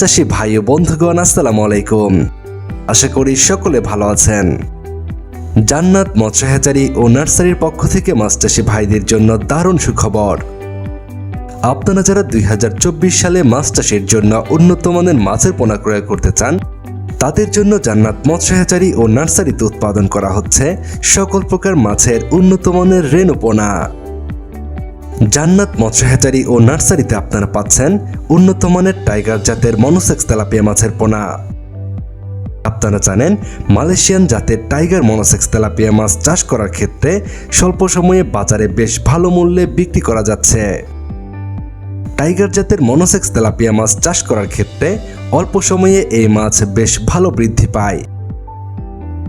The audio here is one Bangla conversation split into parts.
চাষি ভাই ও বন্ধুগণ, আসসালামু আলাইকুম। আশা করি সকলে ভালো আছেন। জান্নাত মৎস্য ও নার্সারির পক্ষ থেকে চাষি ভাইদের জন্য দারুণ সুখবর। আপনারা যারা দুই হাজার চব্বিশ সালে চাষের জন্য উন্নত মানের মাছের পোনা ক্রয় করতে চান, তাদের জন্য জান্নাত মৎস্য ও নার্সারিতে উৎপাদন করা হচ্ছে সকল প্রকার মাছের উন্নত মানের রেণু পোনা। জান্নাত মৎস্য ও নার্সারিতে আপনারা পাচ্ছেন উন্নত মানের টাইগার জাতের মনোসেক্স তেলাপিয়া মাছের পোনা। আপনারা জানেন, মালয়েশিয়ান জাতের টাইগার মনোসেক্স তেলাপিয়া মাছ চাষ করার ক্ষেত্রে স্বল্প সময়ে বাজারে বেশ ভালো মূল্যে বিক্রি করা যাচ্ছে। টাইগার জাতের মনোসেক্স তেলাপিয়া মাছ চাষ করার ক্ষেত্রে অল্প সময়ে এই মাছ বেশ ভালো বৃদ্ধি পায়।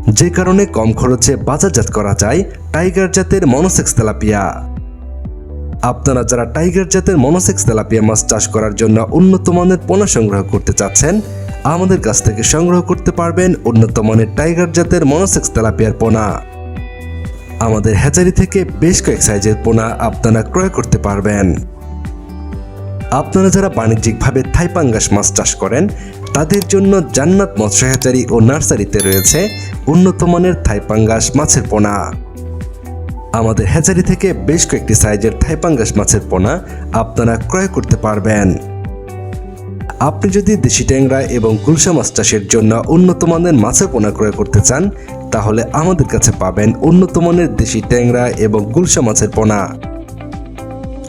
যে কারণে কম খরচে বাজারজাত করা যায় টাইগার জাতের মনোসেক্স তেলাপিয়া। আপনারা যারা টাইগার জাতের মনোসেক্স তেলাপিয়া মাছ চাষ করার জন্য উন্নত মানের পোনা সংগ্রহ করতে চাচ্ছেন, আমাদের কাছ থেকে সংগ্রহ করতে পারবেন উন্নত মানের টাইগার জাতের মনোসেক্স তেলাপিয়ার পোনা। আমাদের হ্যাচারি থেকে বেশ কয়েক সাইজের পোনা আপনারা ক্রয় করতে পারবেন। আপনারা যারা বাণিজ্যিকভাবে থাইপাঙ্গাস মাছ চাষ করেন, তাদের জন্য জান্নাত মৎস্য হ্যাচারি ও নার্সারিতে রয়েছে উন্নত মানের থাইপাঙ্গাস মাছের পোনা। আমাদের হ্যাচারি থেকে বেশ কয়েকটি সাইজের থাইপাঙ্গাস মাছের পোনা আপনারা ক্রয় করতে পারবেন। আপনি যদি দেশি ট্যাংরা এবং গুলশা মাছ চাষের জন্য উন্নত মানের মাছের পোনা ক্রয় করতে চান, তাহলে আমাদের কাছে পাবেন উন্নত মানের দেশি ট্যাংরা এবং গুলশা মাছের পোনা।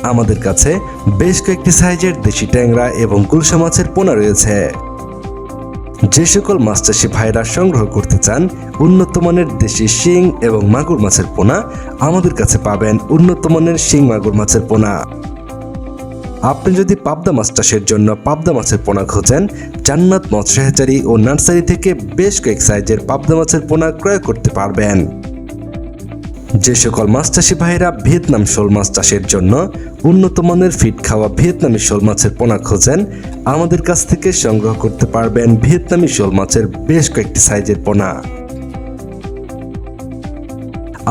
আমাদের কাছে বেশ কয়েকটি সাইজের দেশি ট্যাংরা এবং গুলশা মাছের পোনা রয়েছে। যে সকল মাছ চাষি ভাইরা সংগ্রহ করতে চান উন্নত মানের দেশি শিং এবং মাগুর মাছের পোনা আমাদের কাছে পাবেন উন্নত মানের শিং মাগুর মাছের পোনা। আপনি যদি পাবদা মাছ চাষের জন্য পাবদা মাছের পোনা খোঁজেন, জান্নাত মৎস্য ও নার্সারি থেকে বেশ কয়েক সাইজের পাবদা মাছের পোনা ক্রয় করতে পারবেন। যে সকল মাছ চাষি ভাইরা ভিয়েতনাম শোল মাছ চাষের জন্য উন্নত মানের ফিট খাওয়া ভিয়েতনামি শোল মাছের পোনা খোঁজেন, আমাদের কাছ থেকে সংগ্রহ করতে পারবেন ভিয়েতনামি শোল মাছের বেশ কয়েকটি সাইজের পোনা।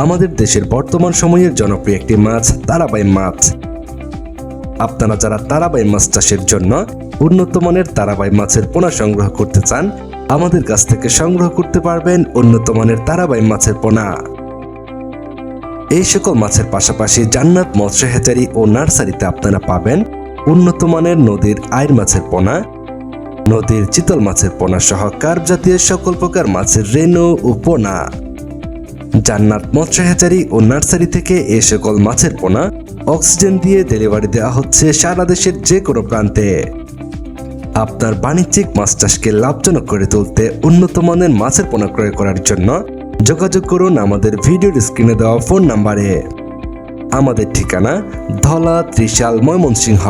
আমাদের দেশের বর্তমান সময়ের জনপ্রিয় একটি মাছ তারাবাই মাছ। আপনারা যারা তারাবাই মাছ চাষের জন্য উন্নত মানের তারাবাই মাছের পোনা সংগ্রহ করতে চান, আমাদের কাছ থেকে সংগ্রহ করতে পারবেন উন্নত মানের তারাবাই মাছের পোনা। এই সকল মাছের পাশাপাশি জান্নাত মৎস্য হ্যাচারি ও নার্সারিতে আপনারা পাবেন উন্নত মানের নদীর আইর মাছের পোনা, নদীর চিতল মাছের পোনা সহ কার্প জাতীয় সকল প্রকার মাছের রেণু ও পোনা। জান্নাত মৎস্য হ্যাচারি ও নার্সারি থেকে এই সকল মাছের পোনা অক্সিজেন দিয়ে ডেলিভারি দেওয়া হচ্ছে সারা দেশের যে কোনো প্রান্তে। আপনার বাণিজ্যিক মাছ চাষকে লাভজনক করে তুলতে উন্নত মানের মাছের পোনা ক্রয় করার জন্য যোগাযোগ করুন আমাদের ভিডিওর স্ক্রিনে দেওয়া ফোন নাম্বারে। আমাদের ঠিকানা ধলা ত্রিশাল ময়মনসিংহ।